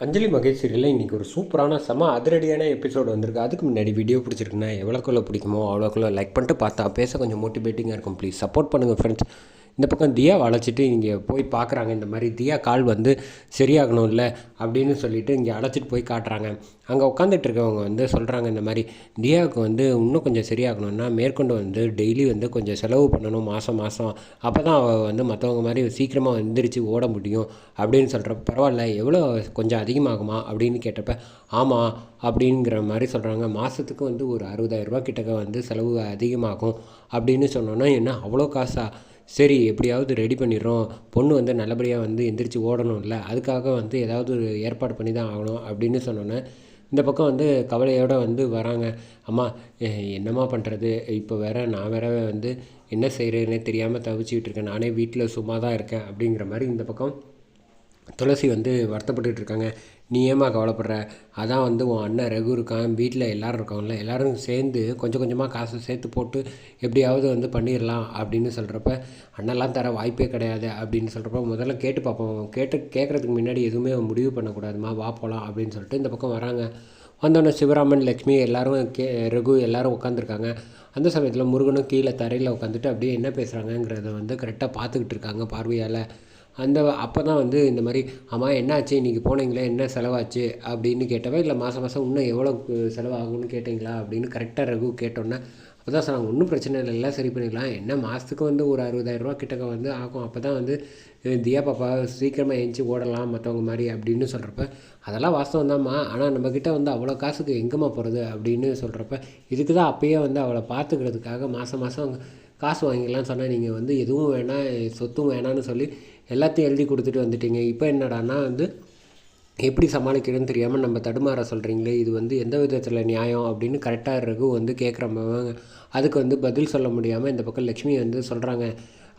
அஞ்சலி மகேஸ்வரியில் இன்றைக்கி ஒரு சூப்பரான செம அதிரடியான எபிசோடு வந்திருக்கு. அதுக்கு முன்னாடி வீடியோ பிடிச்சிருக்குன்னா எவ்வளோக்குள்ளே பிடிக்குமோ அவ்வளோக்குள்ள லைக் பண்ணிட்டு பார்த்தா பேச கொஞ்சம் மோட்டிவேட்டிங்காக இருக்கும். ப்ளீஸ் சப்போர்ட் பண்ணுங்கள் ஃப்ரெண்ட்ஸ் இந்த பக்கம் தியா அழைச்சிட்டு இங்கே போய் பார்க்குறாங்க. இந்த மாதிரி தியா கால் வந்து சரியாகணும்ல அப்படின்னு சொல்லிட்டு இங்கே அழைச்சிட்டு போய் காட்டுறாங்க. அங்கே உட்காந்துட்டு இருக்கவங்க வந்து சொல்கிறாங்க இந்த மாதிரி தியாவுக்கு வந்து இன்னும் கொஞ்சம் சரியாகணும்னா மேற்கொண்டு வந்து டெய்லி வந்து கொஞ்சம் செலவு பண்ணணும் மாதம் மாதம் அப்போ தான் அவள் வந்து மற்றவங்க மாதிரி சீக்கிரமாக வந்துருச்சு ஓட முடியும் அப்படின்னு சொல்கிறப்ப பரவாயில்ல எவ்வளோ கொஞ்சம் அதிகமாகுமா அப்படின்னு கேட்டப்ப ஆமாம் அப்படிங்கிற மாதிரி சொல்கிறாங்க மாதத்துக்கு வந்து ஒரு அறுபதாயிரரூபா கிட்டக்க வந்து செலவு அதிகமாகும் அப்படின்னு சொன்னோன்னா என்ன அவ்வளோ காசா? சரி எப்படியாவது ரெடி பண்ணிடுறோம். பொண்ணு வந்து நல்லபடியாக வந்து எந்திரிச்சு ஓடணும்ல. அதுக்காக வந்து ஏதாவது ஒரு ஏற்பாடு பண்ணி தான் ஆகணும் அப்படின்னு சொன்னோன்னே இந்த பக்கம் வந்து கவலையோடு வந்து வராங்க. அம்மா என்னம்மா பண்ணுறது இப்போ வேற நான் வேற வந்து என்ன செய்கிறேன்னே தெரியாமல் தவிச்சிக்கிட்டு இருக்கேன். நானே வீட்டில் சும்மா தான் இருக்கேன் அப்படிங்கிற மாதிரி இந்த பக்கம் துளசி வந்து வருத்தப்பட்டுக்கிட்டு இருக்காங்க. நீ கவலைப்படுற? அதான் வந்து உன் அண்ணன் ரகு இருக்கான் வீட்டில் எல்லோரும் இருக்காங்கல்ல எல்லோரும் சேர்ந்து கொஞ்சம் கொஞ்சமாக காசு சேர்த்து போட்டு எப்படியாவது வந்து பண்ணிடலாம் அப்படின்னு சொல்கிறப்ப அண்ணெல்லாம் தர வாய்ப்பே கிடையாது அப்படின்னு சொல்கிறப்ப முதல்ல கேட்டு பார்ப்போம். கேட்டு கேட்குறதுக்கு முன்னாடி எதுவுமே முடிவு பண்ணக்கூடாதுமா வா போகலாம் அப்படின்னு சொல்லிட்டு இந்த பக்கம் வராங்க. வந்தோடனே சிவராமன் லக்ஷ்மி எல்லோரும் கே ரகு எல்லோரும் உட்காந்துருக்காங்க அந்த சமயத்தில் முருகனும் கீழே தரையில் உட்காந்துட்டு அப்படியே என்ன பேசுகிறாங்கங்கிறத வந்து கரெக்டாக பார்த்துக்கிட்டு இருக்காங்க பார்வையால். அந்த அப்போ தான் வந்து இந்த மாதிரி ஆமாம் என்னாச்சு? இன்றைக்கி போனீங்களே? என்ன செலவாச்சு? அப்படின்னு கேட்டவ இல்லை மாதம் மாதம் இன்னும் எவ்வளோ செலவாகும்னு கேட்டிங்களா? அப்படின்னு கரெக்டாக ரகு கேட்டோன்னே அப்போ தான் சொன்னாங்க ஒன்றும் பிரச்சனை இல்லை. எல்லாம் சரி பண்ணிக்கலாம் என்ன மாதத்துக்கு வந்து ஒரு அறுபதாயிரரூவா கிட்டக்க வந்து ஆகும். அப்போ தான் வந்து தியா பாப்பா சீக்கிரமாக எழுந்துச்சி ஓடலாம் மற்றவங்க மாதிரி அப்படின்னு சொல்கிறப்ப அதெல்லாம் வாஸ்தவம் தான்மா. ஆனால் நம்மக்கிட்ட வந்து அவ்வளோ காசுக்கு எங்கேம்மா போகிறது அப்படின்னு சொல்கிறப்ப இதுக்கு தான் அப்போயே வந்து அவளை பார்த்துக்கிறதுக்காக மாதம் மாதம் காசு வாங்கிக்கலாம்னு சொன்னால் நீங்கள் வந்து எதுவும் வேணாம் சொத்தும் வேணான்னு சொல்லி எல்லாத்தையும் எழுதி கொடுத்துட்டு வந்துட்டீங்க. இப்போ என்னடான்னா வந்து எப்படி சமாளிக்கிறதுன்னு தெரியாமல் நம்ம தடுமாற சொல்கிறீங்களே இது வந்து எந்த விதத்தில் நியாயம் அப்படின்னு கரெக்டாக ரகு வந்து கேட்குறவங்க அதுக்கு வந்து பதில் சொல்ல முடியாமல் இந்த பக்கம் லக்ஷ்மி வந்து சொல்கிறாங்க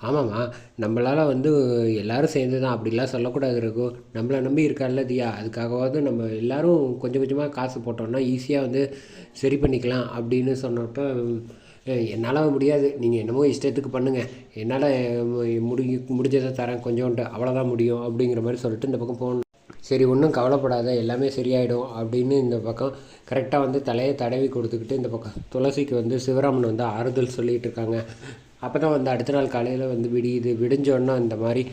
ஆமாம்மா நம்மளால் வந்து எல்லாரும் சேர்ந்து தான் அப்படிலாம் சொல்லக்கூடாது இருக்கும் நம்மளை நம்பி இருக்கார்ல தியா அதுக்காகவாவது நம்ம எல்லோரும் கொஞ்சம் கொஞ்சமாக காசு போட்டோம்னா ஈஸியாக வந்து சரி பண்ணிக்கலாம் அப்படின்னு சொன்னப்போ என்னால் முடியாது. நீங்கள் என்னமோ இஷ்டத்துக்கு பண்ணுங்கள் என்னால் முடி முடிஞ்சதை தரேன் கொஞ்சோண்டு. அவ்வளோதான் முடியும் அப்படிங்கிற மாதிரி சொல்லிட்டு இந்த பக்கம் போகணும். சரி ஒன்றும் கவலைப்படாத. எல்லாமே சரியாயிடும் அப்படின்னு இந்த பக்கம் கரெக்டாக வந்து தலையை தடவி கொடுத்துக்கிட்டு இந்த பக்கம் துளசிக்கு வந்து சிவராமன் வந்து ஆறுதல் சொல்லிகிட்டு இருக்காங்க. அப்போ தான் வந்து அடுத்த நாள் காலையில் வந்து விடியுது. விடிஞ்சோடனே அந்த மாதிரி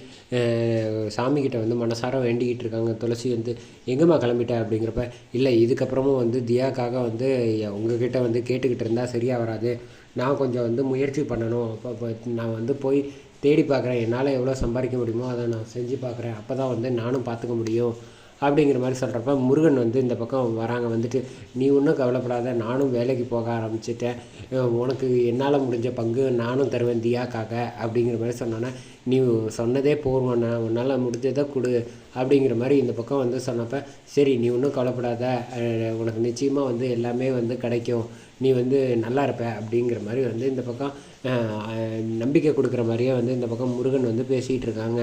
சாமிக்கிட்ட வந்து மனசார வேண்டிக்கிட்டு இருக்காங்க. துளசி வந்து எங்கேம்மா கிளம்பிட்ட? அப்படிங்கிறப்ப இல்லை இதுக்கப்புறமும் வந்து தியாக்காக வந்து உங்ககிட்ட வந்து கேட்டுக்கிட்டு இருந்தால் சரியாக வராது. நான் கொஞ்சம் வந்து முயற்சி பண்ணணும். அப்போ நான் வந்து போய் தேடி பார்க்குறேன். என்னால் எவ்வளோ சம்பாதிக்க முடியுமோ அதை நான் செஞ்சு பார்க்குறேன். அப்போ தான் வந்து நானும் பார்த்துக்க முடியும். அப்படிங்கிற மாதிரி சொல்கிறப்ப முருகன் வந்து இந்த பக்கம் வராங்க. வந்துட்டு நீ ஒன்றும் கவலைப்படாத நானும் வேலைக்கு போக ஆரம்பிச்சிட்டேன். உனக்கு என்னால் முடிஞ்ச பங்கு நானும் தருவேன். தியாக்காக அப்படிங்கிற மாதிரி சொன்னோன்னே நீ சொன்னதே போர்வண்ணா உன்னால் முடிஞ்சதை கொடு அப்படிங்கிற மாதிரி இந்த பக்கம் வந்து சொன்னப்ப சரி நீ ஒன்றும் கவலைப்படாத. உனக்கு நிச்சயமாக வந்து எல்லாமே வந்து கிடைக்கும். நீ வந்து நல்லா இருப்ப அப்படிங்கிற மாதிரி வந்து இந்த பக்கம் நம்பிக்கை கொடுக்குற மாதிரியே வந்து இந்த பக்கம் முருகன் வந்து பேசிகிட்டு இருக்காங்க.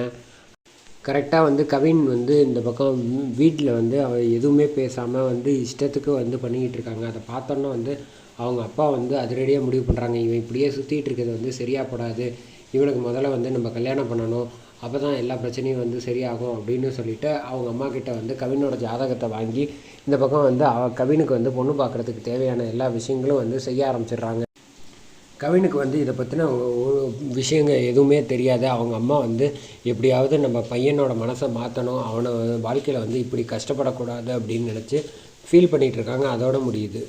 கரெக்டாக வந்து கவின் வந்து இந்த பக்கம் வீட்டில் வந்து அவ எதுவுமே பேசாமல் வந்து இஷ்டத்துக்கு வந்து பண்ணிக்கிட்டு இருக்காங்க. அதை பார்த்தோன்னா வந்து அவங்க அப்பா வந்து அதிரடியாக முடிவு பண்ணுறாங்க இவன் இப்படியே சுற்றிட்டு இருக்கிறது வந்து சரியாக போடாது. இவனுக்கு முதல்ல வந்து நம்ம கல்யாணம் பண்ணணும். அப்போ தான் எல்லா பிரச்சனையும் வந்து சரியாகும் அப்படின்னு சொல்லிட்டு அவங்க அம்மா கிட்ட வந்து கவினோட ஜாதகத்தை வாங்கி இந்த பக்கம் வந்து அவ கவினுக்கு வந்து பொண்ணு பார்க்குறதுக்கு தேவையான எல்லா விஷயங்களும் வந்து செய்ய ஆரம்பிச்சிடுறாங்க. கவினுக்கு வந்து இதை பற்றின ஒரு விஷயங்கள் எதுவுமே தெரியாது. அவங்க அம்மா வந்து எப்படியாவது நம்ம பையனோட மனசை மாற்றணும் அவனை வாழ்க்கையில் வந்து இப்படி கஷ்டப்படக்கூடாது அப்படின்னு நினச்சி ஃபீல் பண்ணிகிட்ருக்காங்க அதோடு அதோட முடியுது.